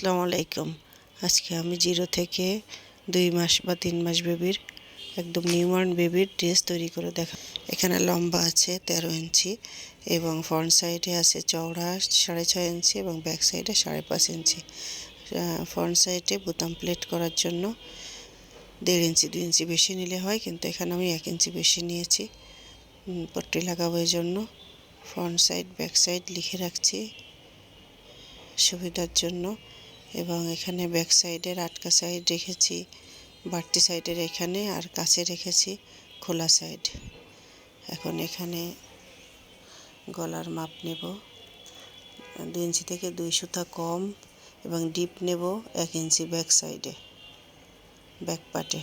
আসসালামু আলাইকুম। আজকে আমি জিরো থেকে দুই মাস বা তিন মাস বেবির, একদম নিউমার্ন বেবির ড্রেস তৈরি করে দেখা এখানে লম্বা আছে তেরো ইঞ্চি এবং ফ্রন্ট সাইডে আছে চওড়া সাড়ে ছয় ইঞ্চি এবং ব্যাক সাইডে সাড়ে পাঁচ ইঞ্চি। ফ্রন্ট সাইডে বোতাম প্লেট করার জন্য দেড় ইঞ্চি, দুই ইঞ্চি বেশি নিলে হয়, কিন্তু এখানে আমি এক ইঞ্চি বেশি নিয়েছি। পট্টি লাগাবো এই জন্য। ফ্রন্ট সাইড, ব্যাক সাইড লিখে রাখছি সুবিধার জন্য। এবং এখানে ব্যাক সাইডের আটকা সাইড রেখেছি, বাড়তি সাইডের এখানে আর কাছে রেখেছি খোলা সাইড এখন এখানে গলার মাপ নেব। দুই ইঞ্চি থেকে দুই সুতা কম এবং ডিপ নেব এক ইঞ্চি ব্যাক সাইডে ব্যাক পাটে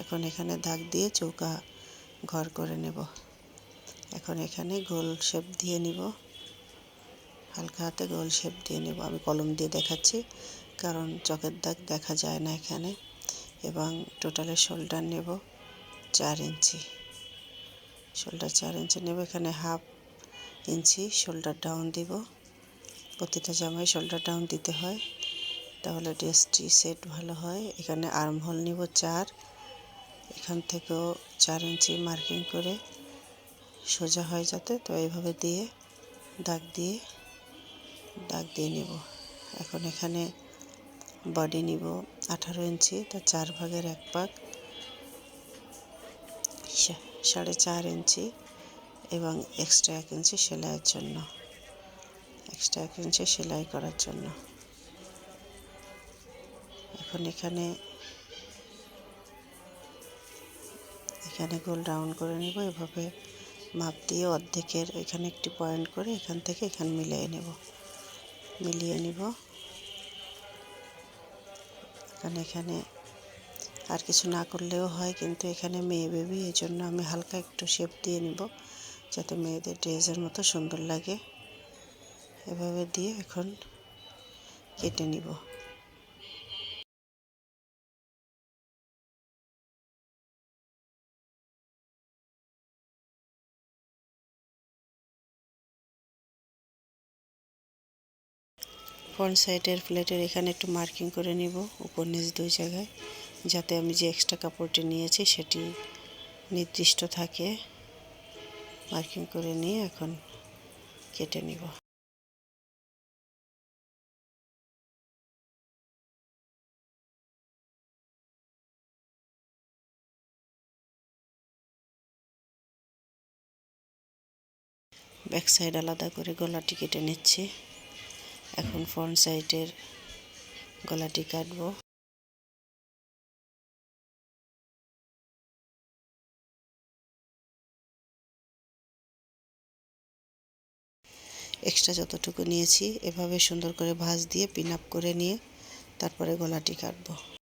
এখন এখানে দাগ দিয়ে চৌকা ঘর করে নেব। এখন এখানে গোল শেপ দিয়ে নিব। হালকা হাতে গোল শেপ দিয়ে নেব। আমি কলম দিয়ে দেখাচ্ছি। কারণ চকের দাগ দেখা যায় না এখানে এবং টোটালে শোল্ডার নেব চার ইঞ্চি। শোল্ডার চার ইঞ্চি নেব, এখানে হাফ ইঞ্চি শোল্ডার ডাউন দিব। প্রতিটা জামায় শোল্ডার ডাউন দিতে হয়, তাহলে ড্রেসটি সেট ভালো হয়। এখানে আর্ম হোল নিব চার, এখান থেকেও চার ইঞ্চি মার্কিং করে সোজা হয় যাতে, তো এইভাবে দিয়ে, দাগ দিয়ে দাগ দিয়ে নেব। এখন এখানে বডি নিব আঠারো ইঞ্চি তার চার ভাগের এক ভাগ। সাড়ে চার ইঞ্চি এবং এক্সট্রা এক ইঞ্চি সেলাইয়ের জন্য। এক্সট্রা এক ইঞ্চি সেলাই করার জন্য। এখন এখানে এখানে গোল রাউন্ড করে নেব, এভাবে মাপ দিয়ে অর্ধেকের এখানে একটি পয়েন্ট করে এখান থেকে এখানে মিলিয়ে নেব। মিলিয়ে নিব। কারণ এখানে আর কিছু না করলেও হয়, কিন্তু এখানে মেয়ে বেবি এই জন্য আমি হালকা একটু শেপ দিয়ে নিব, যাতে মেয়েদের ড্রেসের মতো সুন্দর লাগে। এভাবে দিয়ে এখন কেটে নিব। ফ্রন্ট সাইডের প্লেটের এখানে একটু মার্কিং করে নিব, উপর নিচ দুই জায়গায়, যাতে আমি যে এক্সট্রা কাপড়টি নিয়েছি সেটি নির্দিষ্ট থাকে। মার্কিং করে নিয়ে এখন কেটে নিব। ব্যাক সাইড আলাদা করে গলাটি কেটে নিচ্ছি। এখন ফ্রন্ট সাইডের গলাটি কাটবো। এক্সট্রা যতটুকু নিয়েছি, এভাবে সুন্দর করে ভাঁজ দিয়ে পিন আপ করে নিয়ে তারপরে গলাটি কাটবো।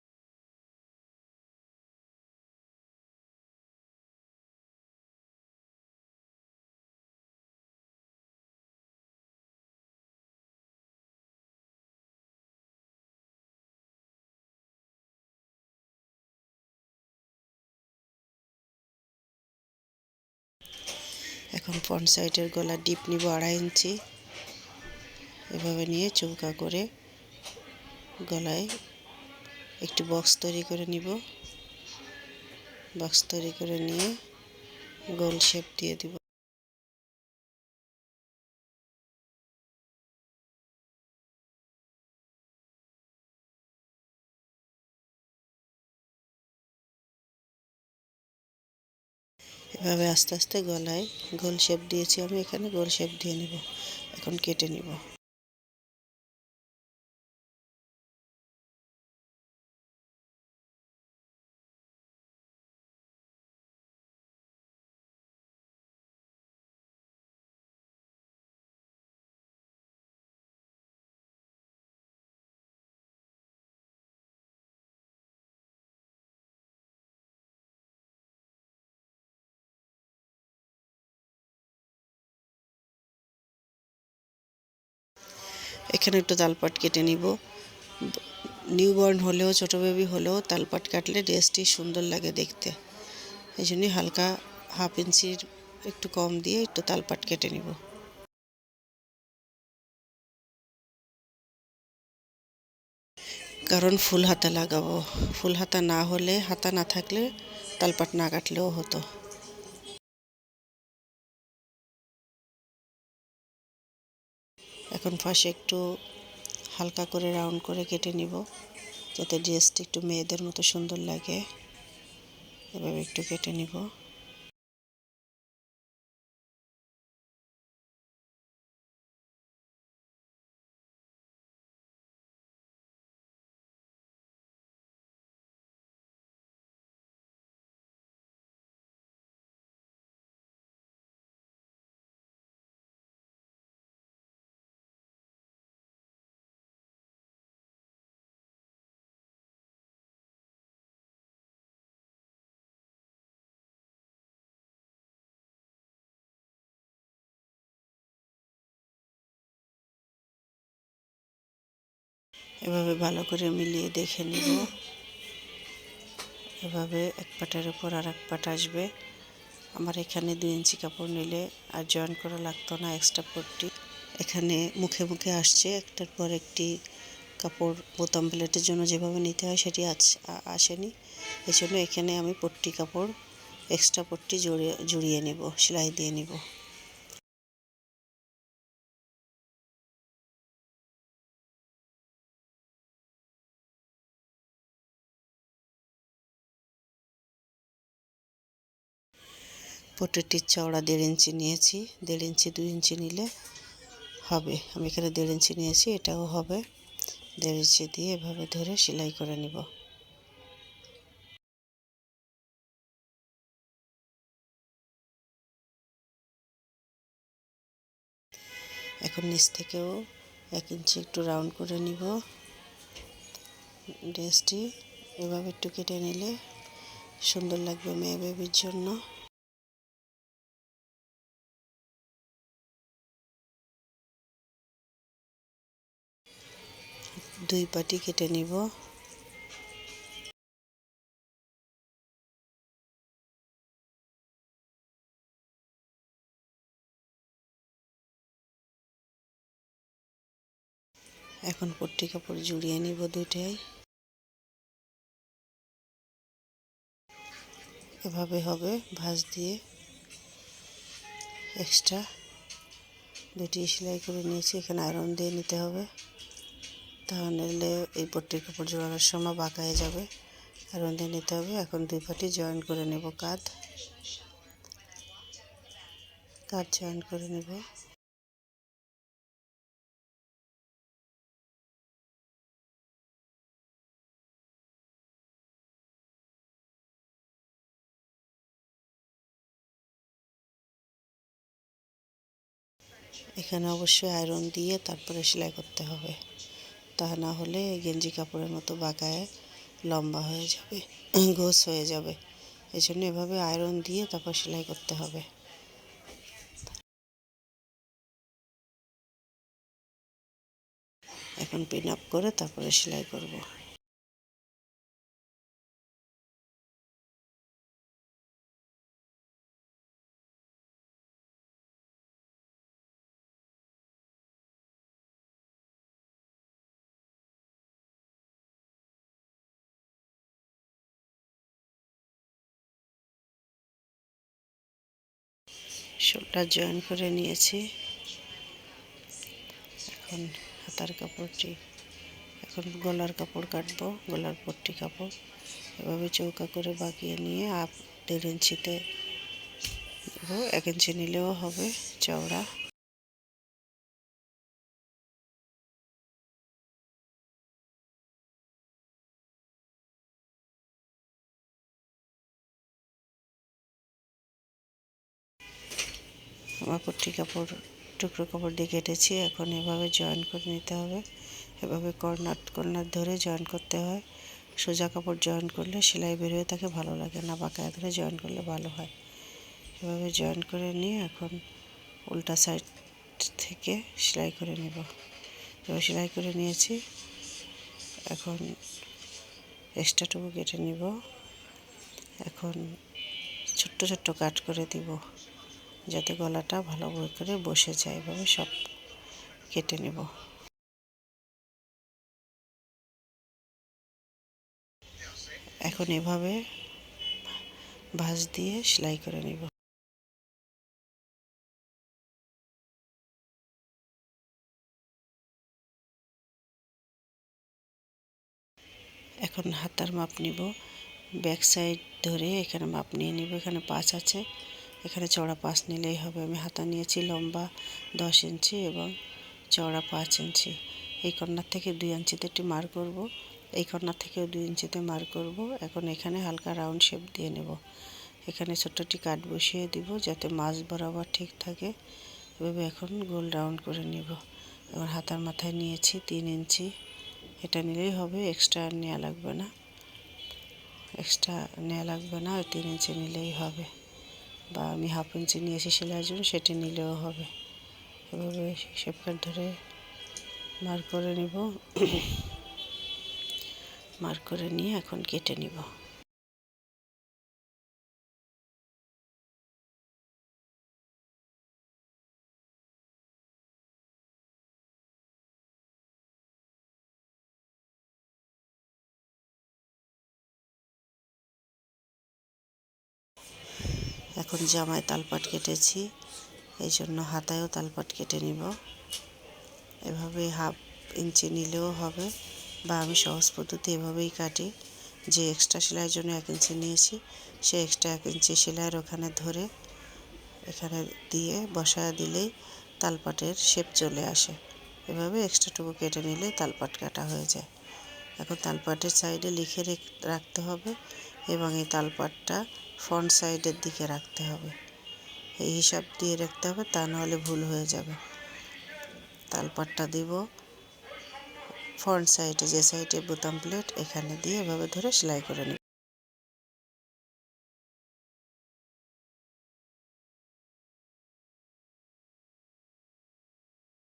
এখন ফ্রন্ট সাইডের গলা ডিপ নিব আড়াই ইঞ্চি। এভাবে নিয়ে চৌকা করে গলায় একটি বক্স তৈরি করে নিব। বক্স তৈরি করে নিয়ে গোল শেপ দিয়ে দিব। এভাবে আস্তে আস্তে গলায় গোল শেপ দিয়েছি, আমি এখানে গোল শেপ দিয়ে নিব। এখন কেটে নিব। এখানে একটু তালপাট কেটে নিব। নিউবর্ন হলেও, ছোটো বেবি হলেও তালপাট কাটলে ড্রেসটি সুন্দর লাগে দেখতে। এই জন্যই হালকা হাফ ইঞ্চির একটু কম দিয়ে একটু তালপাট কেটে নিব। কারণ ফুল হাতা লাগাবো। ফুল হাতা না হলে, হাতা না থাকলে তালপাট না কাটলেও হতো। এখন ফাঁসে একটু হালকা করে রাউন্ড করে কেটে নিব, যাতে ড্রেসটি একটু মেয়েদের মতো সুন্দর লাগে। এভাবে একটু কেটে নিব। এভাবে ভালো করে মিলিয়ে দেখে নিব। এভাবে এক পাটার উপর আর এক পাট আসবে। আমার এখানে দুই ইঞ্চি কাপড় নিলে আর জয়েন করা লাগতো না এক্সট্রা পট্টি। এখানে মুখে মুখে আসছে, একটার পর একটি কাপড় বোতাম প্লেটের জন্য যেভাবে নিতে হয় সেটি আসেনি। এই জন্য এখানে আমি পট্টি কাপড় এক্সট্রা পট্টি জড়িয়ে জুড়িয়ে নেব, সেলাই দিয়ে নিব। পটেটির চওড়া দেড় ইঞ্চি নিয়েছি, দেড় ইঞ্চি, দুই ইঞ্চি নিলে হবে। আমি এখানে দেড় ইঞ্চি নিয়েছি, এটাও হবে। দেড় ইঞ্চি দিয়ে এভাবে ধরে সেলাই করে নিব। এখন নিচ থেকেও এক ইঞ্চি একটু রাউন্ড করে নিব। ড্রেসটি এভাবে একটু কেটে নিলে সুন্দর লাগবে মেয়ে বেবির জন্য। দুই পাটি কেটে নিব। এখন পট্টি কাপড় জুড়িয়ে নিব দুইটাই। এভাবে হবে, ভাঁজ দিয়ে এক্সট্রা দুটি সেলাই করে নিয়েছি, এখানে আয়রন দিয়ে নিতে হবে। তাহলে এই পট্টির কাপড় জোড়ানোর সময় বাঁকায় যাবে। আয়রন দিয়ে নিতে হবে। এখন দুই পাটি জয়েন করে নেব কাঁধ। কাঁধ জয়েন করে নেব। এখানে অবশ্যই আয়রন দিয়ে তারপরে সেলাই করতে হবে। তা না হলে গেঞ্জি কাপড়ের মতো বাঁকায় লম্বা হয়ে যাবে, ঘোষ হয়ে যাবে। এই জন্য এভাবে আয়রন দিয়ে তারপর সেলাই করতে হবে। এখন পিন আপ করে তারপরে সেলাই করব। শোল্ডার জয়েন করে নিয়েছি। এখন হাতার কাপড়টি, এখন গলার কাপড় কাটবো, গলার পট্টি কাপড়। এভাবে চৌকা করে বাঁকিয়ে নিয়ে আপ দেড় ইঞ্চিতে এক ইঞ্চি নিলেও হবে চওড়া। আমার পট্টি কাপড়, টুকরো কাপড় দিয়ে কেটেছি। এখন এভাবে জয়েন করে নিতে হবে। এভাবে কর্নার কর্নার ধরে জয়েন করতে হয়। সোজা কাপড় জয়েন করলে সেলাই বের হয়ে থাকে ভালো লাগে না বাঁকায় ধরে জয়েন করলে ভালো হয়। এভাবে জয়েন করে নিয়ে এখন উল্টা সাইড থেকে সেলাই করে নেব। এবার সেলাই করে নিয়েছি। এখন এক্সট্রাটুকু কেটে নিব। এখন ছোট্ট ছোট্ট কাট করে দিব। যাতে গলাটা ভালো করে বসে যায়। এভাবে সব কেটে নেব। এখন এভাবে ভাঁজ দিয়ে সেলাই করে নেব। এখন হাতার মাপ নিব। ব্যাক সাইড ধরে এখানে মাপ নিয়ে নিব। এখানে পাঁচ আছে। এখানে চড়া পাঁচ নিলেই হবে। আমি হাতা নিয়েছি লম্বা দশ ইঞ্চি এবং চড়া পাঁচ ইঞ্চি। এই কর্নার থেকে দুই ইঞ্চিতে একটি মার করব। এই কর্নার থেকেও দুই ইঞ্চিতে মার করব। এখন এখানে হালকা রাউন্ড শেপ দিয়ে নেব। এখানে ছোট্ট একটি কাট বসিয়ে দিব যাতে মাছ বরাবর ঠিক থাকে। এভাবে এখন গোল রাউন্ড করে নিব। এবার হাতার মাথায় নিয়েছি তিন ইঞ্চি। এটা নিলেই হবে, এক্সট্রা নেওয়া লাগবে না। এক্সট্রা নেওয়া লাগবে না, ওই তিন ইঞ্চি নিলেই হবে। বা আমি হাফ ইঞ্চি এসে সেলাইয়ের জন্য, সেটি নিলেও হবে। এভাবে শেপ কাট ধরে মার্ক করে নিব। মার্ক করে নিয়ে এখন কেটে নিব। এখন জামায় তালপাট কেটেছি, এই জন্য হাতায়ও তালপাট কেটে নিব। এভাবে হাফ ইঞ্চি নিলেও হবে বা আমি সহজ পদ্ধতি এভাবেই কাটি। যে এক্সট্রা সেলাইয়ের জন্য এক ইঞ্চি নিয়েছি, সে এক্সট্রা এক ইঞ্চি সেলাইয়ের ওখানে ধরে এখানে দিয়ে বসায় দিলেই তালপাটের শেপ চলে আসে। এভাবে এক্সট্রাটুকু কেটে নিলে তালপাট কাটা হয়ে যায়। এখন তালপাটের সাইডে লিখে রাখতে হবে এবং এই তালপাটটা ফ্রন্ট সাইডের দিকে রাখতে হবে। এই হিসাব দিয়ে রাখতে হবে, তা নাহলে ভুল হয়ে যাবে। তালপাটটা দিব। ফ্রন্ট সাইডে যে সাইডে বোতাম প্লেট এখানে দিয়ে এভাবে ধরে সেলাই করে নিব।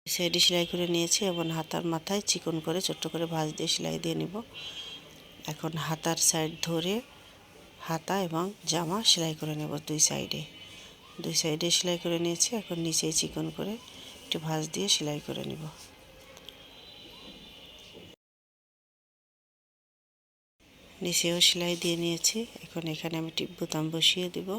সাইডে সেলাই করে নিয়েছি এবং হাতার মাথায় চিকন করে ছোট্ট করে ভাঁজ দিয়ে সেলাই দিয়ে নিব। এখন হাতার সাইড ধরে হাতা এবং জামা সেলাই করে নেব দুই সাইডে। দুই সাইডে সেলাই করে নিয়েছি, এখন নিচে চিকন করে একটু ভাঁজ দিয়ে সেলাই করে নেব। নিচেও সেলাই দিয়ে নিয়েছি, এখন এখানে আমি টিপ বোতাম বসিয়ে দেবো।